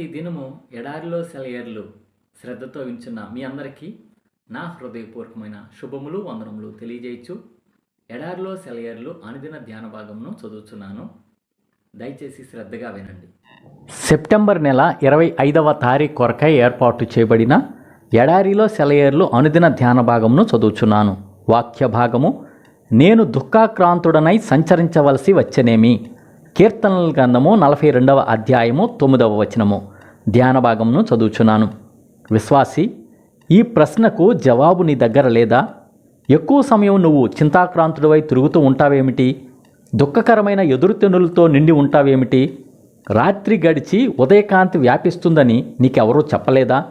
ప్రతి దినము ఎడారిలో సెలయర్లు శ్రద్ధతో వించున్న మీ అందరికీ నా హృదయపూర్వకమైన శుభములు వందనములు తెలియజేయచ్చు. ఎడారిలో సెలయర్లు అనుదిన ధ్యాన భాగమును చదువుతున్నాను దయచేసి శ్రద్ధగా వినండి. సెప్టెంబర్ నెల ఇరవై ఐదవ తారీఖు కొరకై ఏర్పాటు చేయబడిన ఎడారిలో సెలయర్లు అనుదిన ధ్యాన భాగమును చదువుచున్నాను. వాక్య భాగము నేను దుఃఖాక్రాంతుడనై సంచరించవలసి వచ్చనేమి? కీర్తనల గ్రంథము నలభై రెండవ అధ్యాయము తొమ్మిదవ వచనము. ధ్యాన భాగమును చదువుచున్నాను. విశ్వాసి ఈ ప్రశ్నకు జవాబు నీ దగ్గర లేదా? ఎక్కువ సమయం నువ్వు చింతాక్రాంతుడివై తిరుగుతూ ఉంటావేమిటి? దుఃఖకరమైన ఎదురుతెనులతో నిండి ఉంటావేమిటి? రాత్రి గడిచి ఉదయకాంతి వ్యాపిస్తుందని నీకెవరూ చెప్పలేదా?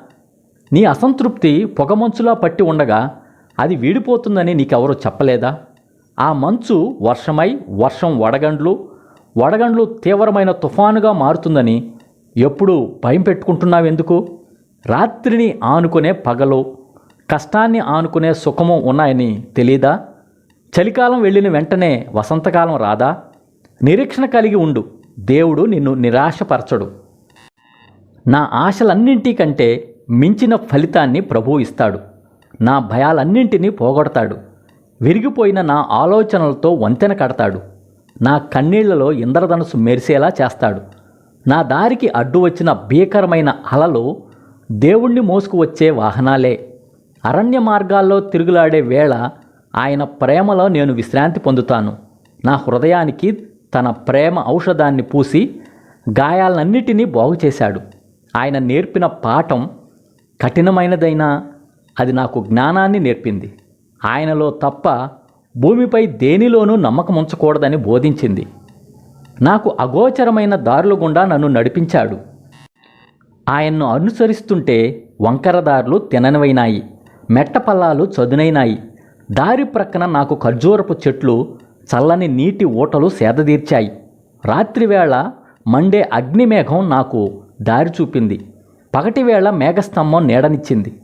నీ అసంతృప్తి పొగమంచులా పట్టి ఉండగా అది వీడిపోతుందని నీకెవరూ చెప్పలేదా? ఆ మంచు వర్షమై వర్షం వడగండ్లు వడగండ్లు తీవ్రమైన తుఫానుగా మారుతుందని ఎప్పుడు భయం పెట్టుకుంటున్నావెందుకు? రాత్రిని ఆనుకునే పగలు కష్టాన్ని ఆనుకునే సుఖము ఉన్నాయని తెలీదా? చలికాలం వెళ్ళిన వెంటనే వసంతకాలం రాదా? నిరీక్షణ కలిగి ఉండు దేవుడు నిన్ను నిరాశపరచడు. నా ఆశలన్నింటికంటే మించిన ఫలితాన్ని ప్రభువు ఇస్తాడు. నా భయాలన్నింటినీ పోగొడతాడు. విరిగిపోయిన నా ఆలోచనలతో వంతెన కడతాడు. నా కన్నీళ్ళలో ఇంద్రధనుసు మెరిసేలా చేస్తాడు. నా దారికి అడ్డు వచ్చిన భీకరమైన అలలు దేవుణ్ణి మోసుకు వచ్చే వాహనాలే. అరణ్య మార్గాల్లో తిరుగులాడే వేళ ఆయన ప్రేమలో నేను విశ్రాంతి పొందుతాను. నా హృదయానికి తన ప్రేమ ఔషధాన్ని పూసి గాయాలన్నిటినీ బాగు చేశాడు. ఆయన నేర్పిన పాఠం కఠినమైనదైనా అది నాకు జ్ఞానాన్ని నేర్పింది. ఆయనలో తప్ప భూమిపై దేనిలోనూ నమ్మకం ఉంచకూడదని బోధించింది. నాకు అగోచరమైన దారుల గుండా నన్ను నడిపించాడు. ఆయన్ను అనుసరిస్తుంటే వంకరదారులు తిననివైనాయి. మెట్టపల్లాలు చదునైనాయి. దారి ప్రక్కన నాకు ఖర్జూరపు చెట్లు చల్లని నీటి ఊటలు సేదదీర్చాయి రాత్రివేళ మండే అగ్నిమేఘం నాకు దారి చూపింది. పగటివేళ మేఘస్తంభం నీడనిచ్చింది.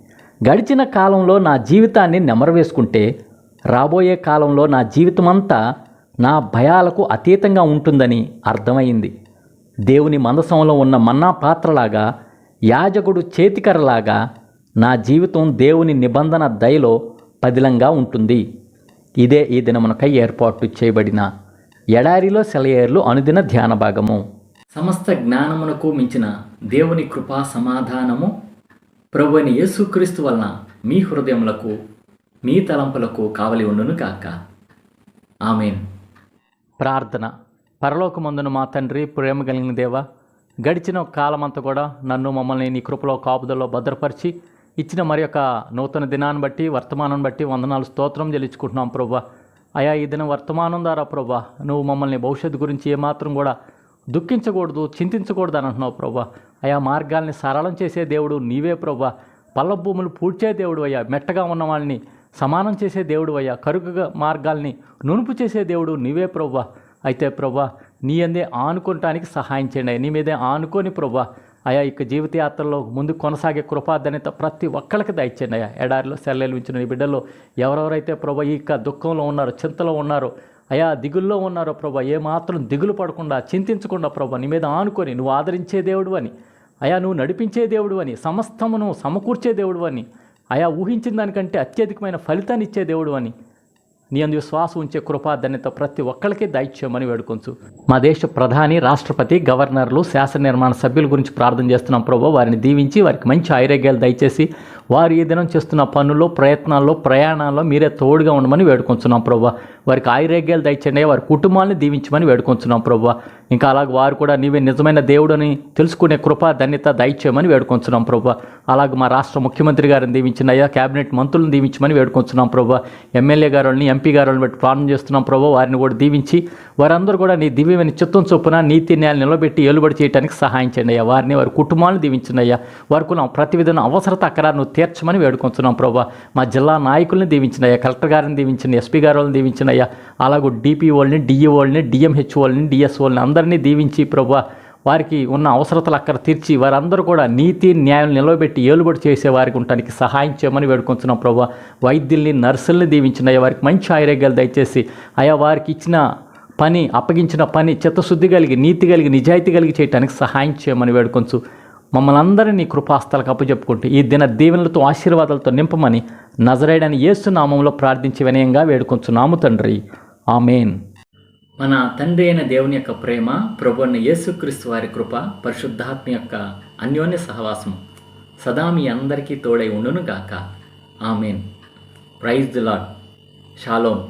గడిచిన కాలంలో నా జీవితాన్ని నెమరవేసుకుంటే రాబోయే కాలంలో నా జీవితమంతా నా భయాలకు అతీతంగా ఉంటుందని అర్థమైంది. దేవుని మందసంలో ఉన్న మన్నా పాత్రలాగా యాజకుడు చేతికరలాగా నా జీవితం దేవుని నిబంధన దయలో పదిలంగా ఉంటుంది. ఇదే ఈ దినమునకై ఏర్పాటు చేయబడిన ఎడారిలో సెలయేర్లు అనుదిన ధ్యాన భాగము. సమస్త జ్ఞానమునకు మించిన దేవుని కృపా సమాధానము ప్రభుని యేసుక్రీస్తు వలన మీ హృదయములకు మీ తలంపులకు కావలి ఉండును కాక ఆమెన్. ప్రార్థన. పరలోకమందును మా తండ్రి ప్రేమ కలిగిన దేవ గడిచిన కాలమంతా కూడా నన్ను మమ్మల్ని నీ కృపలో కాపుదల్లో భద్రపరిచి ఇచ్చిన మరి యొక్క నూతన దినాన్ని బట్టి వర్తమానం బట్టి వందనాలు స్తోత్రం చెల్లించుకుంటున్నాం ప్రభా అయా ఈ దినం వర్తమానం ద్వారా ప్రభా నువ్వు మమ్మల్ని భవిష్యత్తు గురించి ఏమాత్రం కూడా దుఃఖించకూడదు చింతించకూడదు అని అంటున్నావు ప్రభా అయా మార్గాల్ని సరళం చేసే దేవుడు నీవే ప్రభా పల్ల భూములు పూడ్చే దేవుడు అయ్యా. మెట్టగా ఉన్న వాళ్ళని సమానం చేసే దేవుడు అయ్యా. కరుకుగా మార్గాల్ని నునుపు చేసే దేవుడు నీవే ప్రవ్వా. అయితే ప్రవ్వా నీ అందే ఆనుకోవటానికి సహాయం చేయండి నీ మీదే ఆనుకొని ప్రవ్వా. అయా ఇక జీవితయాత్రలో ముందు కొనసాగే కృపాధన్యత ప్రతి ఒక్కరికి దయచేయండి అయ్యా. ఎడారిలో సెల్లెలు ఉంచిన ఈ బిడ్డల్లో ఎవరెవరైతే ప్రభా ఈ దుఃఖంలో ఉన్నారో చింతలో ఉన్నారో అయా దిగుల్లో ఉన్నారో ప్రభా ఏమాత్రం దిగులు పడకుండా చింతించకుండా ప్రభా నీ మీద ఆనుకొని నువ్వు ఆదరించే దేవుడు అని. అయా నువ్వు నడిపించే దేవుడు అని సమస్తమును సమకూర్చే దేవుడు అని. ఆయా ఊహించిన దానికంటే అత్యధికమైన ఫలితాన్ని ఇచ్చే దేవుడు అని. నీ అందు శ్వాస ఉంచే కృపాధన్యత ప్రతి ఒక్కరికి దయచేయమని వేడుకొంచు. మా దేశ ప్రధాని రాష్ట్రపతి గవర్నర్లు శాసన నిర్మాణ సభ్యుల గురించి ప్రార్థన చేస్తున్నాం ప్రభు. వారిని దీవించి వారికి మంచి ఆరోగ్యాలు దయచేసి వారు ఈ దినం చేస్తున్న పనుల్లో ప్రయత్నాల్లో ప్రయాణాల్లో మీరే తోడుగా ఉండమని వేడుకొంచున్నాం ప్రభు వారికి ఆరోగ్యాలు దయచండి వారి కుటుంబాన్ని దీవించమని వేడుకొంచున్నాం ప్రభు ఇంకా అలాగే వారు కూడా నీవే నిజమైన దేవుడని తెలుసుకునే కృప ధన్యత దయచేయమని వేడుకొంచున్నాం ప్రభు అలాగే మా రాష్ట్ర ముఖ్యమంత్రి గారిని దీవించిన అయ్యా కేబినెట్ మంత్రులను దీవించమని వేడుకొంచున్నాం ప్రభు ఎమ్మెల్యే గారుని ఎంపీ గారుని బట్టి ప్రాణం చేస్తున్నాం ప్రభు వారిని కూడా దీవించి వారందరూ కూడా నీ దివ్యమైన చిత్తం చొప్పున నీతి న్యాయాలు నిలబెట్టి ఏలుబడి చేయడానికి సహాయం చేయండి అయ్యా. వారిని వారి కుటుంబాలను దీవించండి అయ్యా. వారికి నా ప్రతి విధమైన అవసరత అక్కడ నువ్వు తీర్చమని వేడుకొంచున్నాం ప్రభా. మా జిల్లా నాయకుల్ని దీవించిన అయ్యా. కలెక్టర్ గారిని దీవించిన ఎస్పీ గారు వాళ్ళని అయ్యా. అలాగే డిపిఓల్ని డిఈఓల్ని డిఎంహెచ్ఓల్ని డిఎస్ఓల్ని అందరినీ దీవించి ప్రభా. వారికి ఉన్న అవసరతలు అక్కడ తీర్చి వారందరూ కూడా నీతి న్యాయం నిలబెట్టి ఏలుబడి చేసే వారికి ఉండటానికి సహాయం చేయమని వేడుకొంచున్నాం ప్రభావ వైద్యుల్ని నర్సుల్ని దీవించిన వారికి మంచి ఆరోగ్యాలు దయచేసి అయా వారికి ఇచ్చిన పని అప్పగించిన పని చిత్తశుద్ధి కలిగి నీతి కలిగి నిజాయితీ కలిగి చేయడానికి సహాయం చేయమని వేడుకొంచు. మమ్మల్ని అందరినీ నీ కృపాస్తలకు అప్పచెప్పుకుంటూ ఈ దిన దీవెనలతో ఆశీర్వాదాలతో నింపమని నజరేడని యేసు నామంలో ప్రార్థించి వినయంగా వేడుకొంచున్నాము తండ్రి. ఆమెన్. మన తండ్రి అయిన దేవుని యొక్క ప్రేమ ప్రభు అయిన యేసుక్రీస్తు వారి కృప పరిశుద్ధాత్మ యొక్క అన్యోన్య సహవాసం సదా మీ అందరికీ తోడై ఉండును గాక amen. Praise the lord shalom